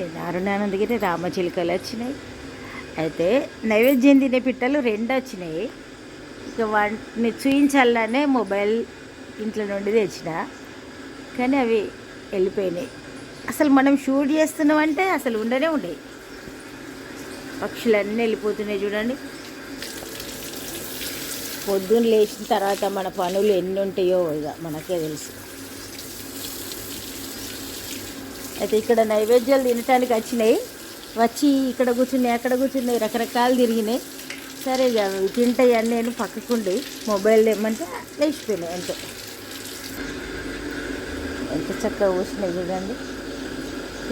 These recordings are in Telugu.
నేను రామచిలుకలు వచ్చినాయి. అయితే నైవేద్యం తినే పిట్టలు రెండు వచ్చినాయి. ఇక వాటిని చూయించాలనే మొబైల్ ఇంట్లో నుండి తెచ్చిన. కానీ అవి వెళ్ళిపోయినాయి. అసలు మనం షూట్ చేస్తున్నామంటే అసలు ఉండనే ఉండేవి. పక్షులన్నీ వెళ్ళిపోతున్నాయి చూడండి. పొద్దున్న లేచిన తర్వాత మన పనులు ఎన్ని ఉంటాయో ఇక మనకే తెలుసు. అయితే ఇక్కడ నైవేద్యాలు తినటానికి వచ్చినాయి. వచ్చి ఇక్కడ కూర్చున్నాయి అక్కడ కూర్చున్నాయి రకరకాలు తిరిగినాయి. సరే ఇక అవి తింటాయి అని నేను పక్కకుండి మొబైల్ తెమ్మంటే లేచిపోయినాయి అంతే. ఎంత చక్కగా కూర్చున్నాయి చూడండి.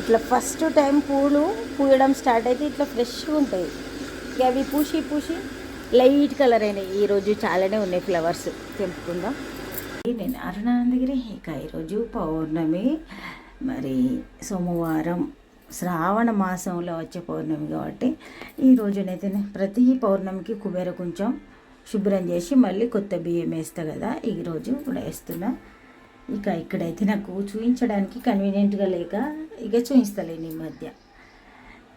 ఇట్లా ఫస్ట్ టైం పూలు పూయడం స్టార్ట్ అయితే ఇట్లా ఫ్రెష్గా ఉంటాయి. ఇక అవి పూసి పూసి లైట్ కలర్ అయినాయి. ఈరోజు చాలానే ఉన్నాయి ఫ్లవర్స్. తెంపుకుందాం. నేను అరుణానందగిరి. ఇక ఈరోజు పౌర్ణమి. మరి సోమవారం శ్రావణ మాసంలో వచ్చే పౌర్ణమి కాబట్టి ఈ రోజునైతే ప్రతి పౌర్ణమికి కుబేర కొంచెం శుభ్రం చేసి మళ్ళీ కొత్త బియ్యం వేస్తా కదా ఈరోజు కూడా వేస్తున్నా. ఇక ఇక్కడైతే నాకు చూపించడానికి కన్వీనియంట్గా లేక ఇక చూపిస్తలేను ఈ మధ్య.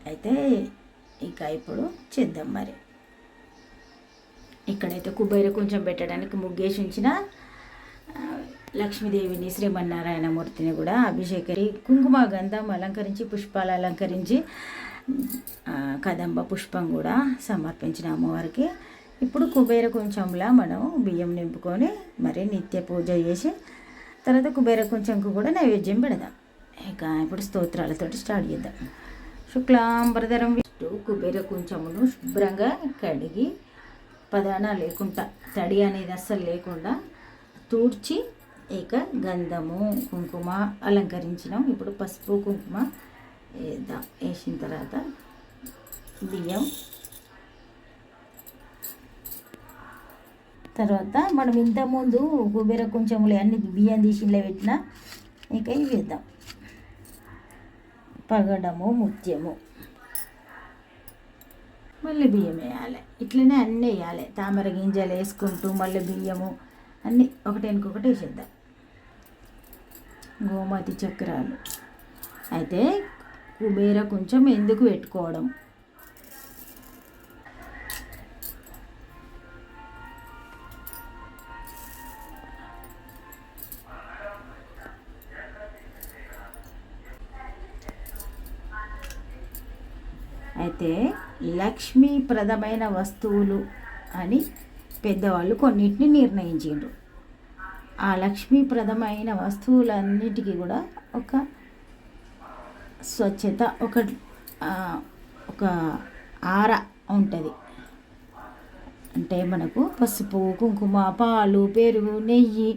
అయితే ఇక ఇప్పుడు చేద్దాం మరి. ఇక్కడైతే కుబేర కొంచెం పెట్టడానికి ముగ్గేసి ఉంచిన లక్ష్మీదేవిని శ్రీమన్నారాయణమూర్తిని కూడా అభిషేకరి కుంకుమ గంధం అలంకరించి పుష్పాలు అలంకరించి కదంబ పుష్పం కూడా సమర్పించిన అమ్మవారికి. ఇప్పుడు కుబేర కొంచెంలా మనం బియ్యం నింపుకొని మరి నిత్య పూజ చేసి తర్వాత కుబేర కొంచెంకు కూడా నైవేద్యం పెడదాం. ఇక ఇప్పుడు స్తోత్రాలతోటి స్టార్ట్ చేద్దాం. శుక్లాంబరధరం విష్ణు కుబేర కొంచెమును శుభ్రంగా కడిగి పదాన లేకుండా తడి అనేది అస్సలు లేకుండా తూడ్చి ఇక గంధము కుంకుమ అలంకరించినాం. ఇప్పుడు పసుపు కుంకుమ వేద్దాం. వేసిన తర్వాత బియ్యం. తర్వాత మనం ఇంతకుముందు కుబేర కొంచెములు అన్ని బియ్యం తీసి ఇంట్లో ఇక ఇవి వేద్దాం. పగడము ముత్యము. మళ్ళీ బియ్యం వేయాలి. ఇట్లనే అన్నీ వేయాలి. తామర గింజలు వేసుకుంటూ మళ్ళీ బియ్యము అన్నీ ఒకటి వెనుకొకటి వేసేద్దాం. గోమతి చక్రాలు. అయితే కుబేర కొంచెం ఎందుకు పెట్టుకోవడం? అయితే లక్ష్మీప్రదమైన వస్తువులు అని పెద్దవాళ్ళు కొన్నిటిని నిర్ణయించిండ్రు. ఆ లక్ష్మీప్రదమైన వస్తువులన్నిటికీ కూడా ఒక స్వచ్ఛత ఒక ఒక ఆర ఉంటుంది. అంటే మనకు పసుపు కుంకుమ పాలు పెరుగు నెయ్యి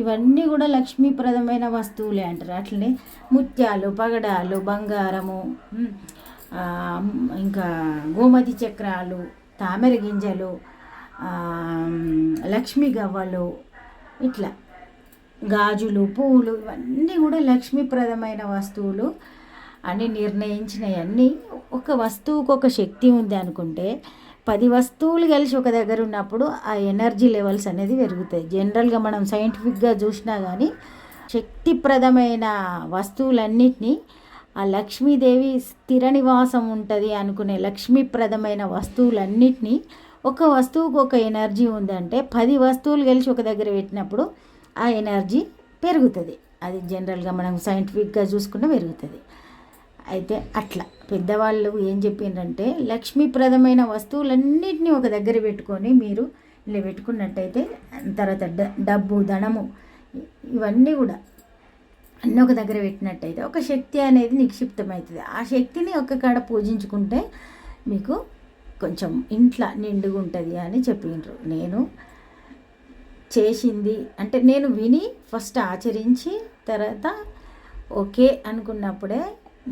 ఇవన్నీ కూడా లక్ష్మీప్రదమైన వస్తువులే అంటారు. అట్లనే ముత్యాలు పగడాలు బంగారము ఇంకా గోమతి చక్రాలు తామర గింజలు లక్ష్మీ గవ్వలు ఇట్లా. గాజులు పూలు ఇవన్నీ కూడా లక్ష్మీప్రదమైన వస్తువులు. అని నిర్ణయించినవన్నీ ఒక వస్తువుకు ఒక శక్తి ఉంది అనుకుంటే పది వస్తువులు కలిసి ఒక దగ్గర ఉన్నప్పుడు ఆ ఎనర్జీ లెవెల్స్ అనేది పెరుగుతాయి. జనరల్గా మనం సైంటిఫిక్గా చూసినా కానీ శక్తిప్రదమైన వస్తువులన్నిటినీ ఆ లక్ష్మీదేవి స్థిర నివాసం ఉంటుంది అనుకునే లక్ష్మీప్రదమైన వస్తువులన్నిటినీ ఒక వస్తువుకు ఒక ఎనర్జీ ఉందంటే పది వస్తువులు కలిసి ఒక దగ్గర పెట్టినప్పుడు ఆ ఎనర్జీ పెరుగుతుంది. అది జనరల్గా మనం సైంటిఫిక్గా చూసుకుంటే పెరుగుతుంది. అయితే అట్లా పెద్దవాళ్ళు ఏం చెప్పిండ్రంటే లక్ష్మీప్రదమైన వస్తువులన్నింటినీ ఒక దగ్గర పెట్టుకొని మీరు ఇలా పెట్టుకున్నట్టయితే తర్వాత డ- డబ్బు ధనము ఇవన్నీ కూడా అన్నీ ఒక దగ్గర పెట్టినట్టయితే ఒక శక్తి అనేది నిక్షిప్తమవుతుంది. ఆ శక్తిని ఒక కాడ పూజించుకుంటే మీకు కొంచెం ఇంట్లో నిండుగా ఉంటుంది అని చెప్పిండ్రు. నేను చేసింది అంటే నేను విని ఫస్ట్ ఆచరించి తర్వాత ఓకే అనుకున్నప్పుడే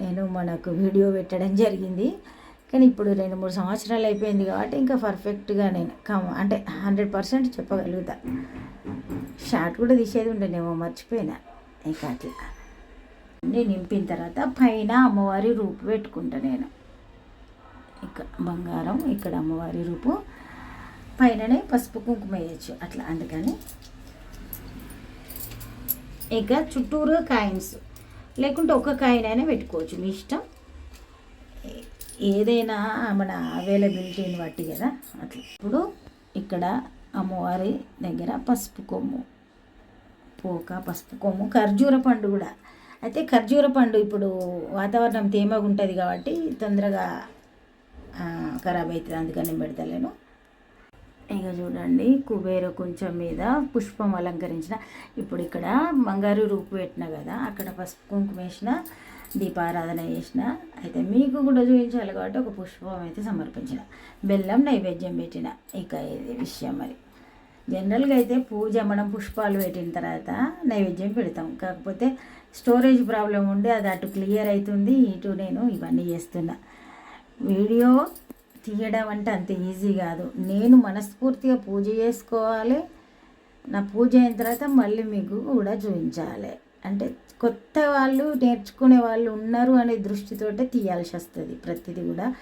నేను మనకు వీడియో పెట్టడం జరిగింది. కానీ ఇప్పుడు రెండు మూడు సంవత్సరాలు అయిపోయింది కాబట్టి ఇంకా పర్ఫెక్ట్గా నేను కమ్ అంటే హండ్రెడ్ పర్సెంట్ చెప్పగలుగుతా. షార్ట్ కూడా తీసేది ఉండేనేమో మర్చిపోయినా ఇక అట్లా. నింపిన తర్వాత పైన అమ్మవారి రూపు పెట్టుకుంటా నేను. ఇక బంగారం ఇక్కడ అమ్మవారి రూపు. పైననే పసుపు కుంకుమ వేయచ్చు. అట్లా అందుకని. ఇక చుట్టూరు కాయిన్స్. లేకుంటే ఒక కాయిన్ అయినా పెట్టుకోవచ్చు. మీ ఇష్టం. ఏదైనా మన అవైలబిలిటీని బట్టి కదా. అట్లా. ఇప్పుడు ఇక్కడ అమ్మవారి దగ్గర పసుపు కొమ్ము. పోక పసుపు కొమ్ము. ఖర్జూర పండు కూడా. అయితే ఖర్జూర పండు ఇప్పుడు వాతావరణం తేమగా ఉంటుంది కాబట్టి తొందరగా ఖరాబ్ అవుతుంది అందుకని నేను పెడతలేను. ఇక చూడండి కుబేర కొంచెం మీద పుష్పం అలంకరించిన ఇప్పుడు ఇక్కడ బంగారు రూపు పెట్టిన కదా అక్కడ పసుపు కుంకుమ వేసిన దీపారాధన చేసిన అయితే మీకు కూడా చూపించాలి కాబట్టి ఒక పుష్పం అయితే సమర్పించిన బెల్లం నైవేద్యం పెట్టిన ఇక ఇది విషయం మరి. జనరల్గా అయితే పూజ మనం పుష్పాలు పెట్టిన తర్వాత నైవేద్యం పెడతాం కాకపోతే స్టోరేజ్ ప్రాబ్లం ఉండి అది అటు క్లియర్ అవుతుంది ఇటు నేను ఇవన్నీ చేస్తున్నా. వీడియో తీయడం అంటే అంత ఈజీ కాదు. నేను మనస్ఫూర్తిగా పూజ చేసుకోవాలి. నా పూజ అయిన తర్వాత మళ్ళీ మీకు కూడా చూపించాలి. అంటే కొత్త వాళ్ళు నేర్చుకునే వాళ్ళు ఉన్నారు అనే దృష్టితోటే తీయాల్సి వస్తుంది. ప్రతిదీ కూడా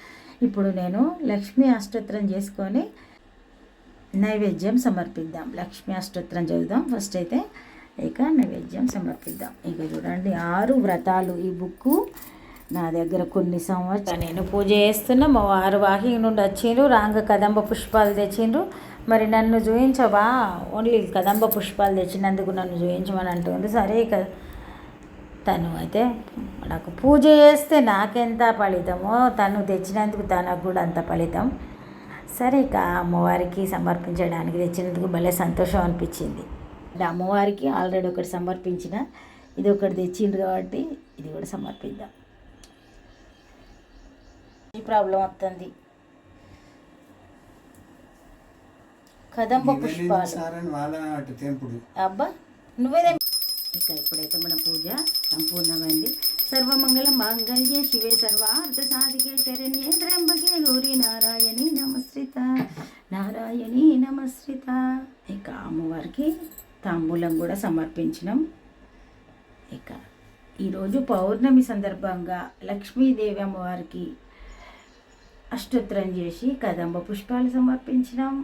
ఇప్పుడు నేను లక్ష్మీ అష్టోత్తరం చేసుకొని నైవేద్యం సమర్పిద్దాం. లక్ష్మీ అష్టోత్తరం చదువుదాం. ఫస్ట్ అయితే ఇక నైవేద్యం సమర్పిద్దాం. ఇక చూడండి ఆరు వ్రతాలు. ఈ బుక్కు నా దగ్గర కొన్ని సంవత్సరాలు నేను పూజ చేస్తున్నా మా వారు వాకింగ్ నుండి వచ్చిండ్రు రాంగ కదంబ పుష్పాలు తెచ్చిండ్రు. మరి నన్ను చూయించవా? ఓన్లీ కదంబ పుష్పాలు తెచ్చినందుకు నన్ను చూయించమని అంటుంది. సరే కదా తను అయితే నాకు పూజ చేస్తే నాకెంత ఫలితమో తను తెచ్చినందుకు తనకు కూడా అంత ఫలితం. సరే ఇక అమ్మవారికి సమర్పించడానికి తెచ్చినందుకు భలే సంతోషం అనిపించింది. అమ్మవారికి ఆల్రెడీ ఒకటి సమర్పించిన ఇది ఒకటి తెచ్చిండ్రు కాబట్టి ఇది కూడా సమర్పిద్దాం. ఈ ప్రాబ్లం వస్తుంది కదంబ పుష్పాలు. అబ్బా నువ్వేదే ఇక ఇప్పుడైతే మన పూజ సంపూర్ణమైంది. సర్వమంగళ మాంగళ్యే శివే సర్వార్థ సాధికే శరణ్యే త్ర్యంబకే గౌరీ నారాయణి నమస్కృత. నారాయణి నమస్కృత. ఇక అమ్మవారికి తాంబూలం కూడా సమర్పించినాం. ఇక ఈరోజు పౌర్ణమి సందర్భంగా లక్ష్మీదేవి అమ్మవారికి అష్టోత్తరం చేసి కదంబ పుష్పాలు సమర్పించినాం.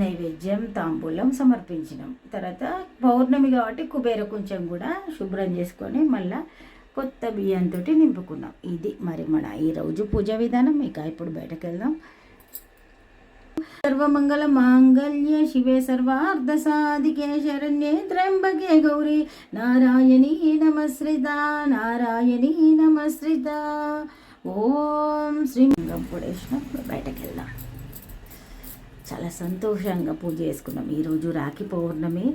నైవేద్యం తాంబూలం సమర్పించినాం. తర్వాత పౌర్ణమి కాబట్టి కుబేర కొంచెం కూడా శుభ్రం చేసుకొని మళ్ళా కొత్త బియ్యంతో నింపుకున్నాం. ఇది మరి మన ఈరోజు పూజ విధానం. ఇక ఇప్పుడు బయటకు వెళ్దాం. సర్వమంగళ మాంగళ్య శివే సర్వార్థ సాధికే శరణ్యే త్ర్యంబకే గౌరీ. నారాయణీ నమస్కృత నారాయణీ నమస్కృత ఓం శ్రీ గంపుడేశ్వరం ఇప్పుడు బయటకు వెళ్దాం. చాలా సంతోషంగా పూజ చేసుకున్నాం. ఈరోజు రాఖీ పౌర్ణమి.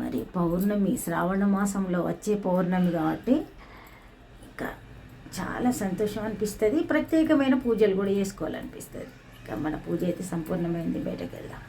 మరి పౌర్ణమి శ్రావణ మాసంలో వచ్చే పౌర్ణమి కాబట్టి ఇంకా చాలా సంతోషం అనిపిస్తుంది. ప్రత్యేకమైన పూజలు కూడా చేసుకోవాలనిపిస్తుంది. ఇక మన పూజ అయితే సంపూర్ణమైంది. బయటకు వెళ్దాం.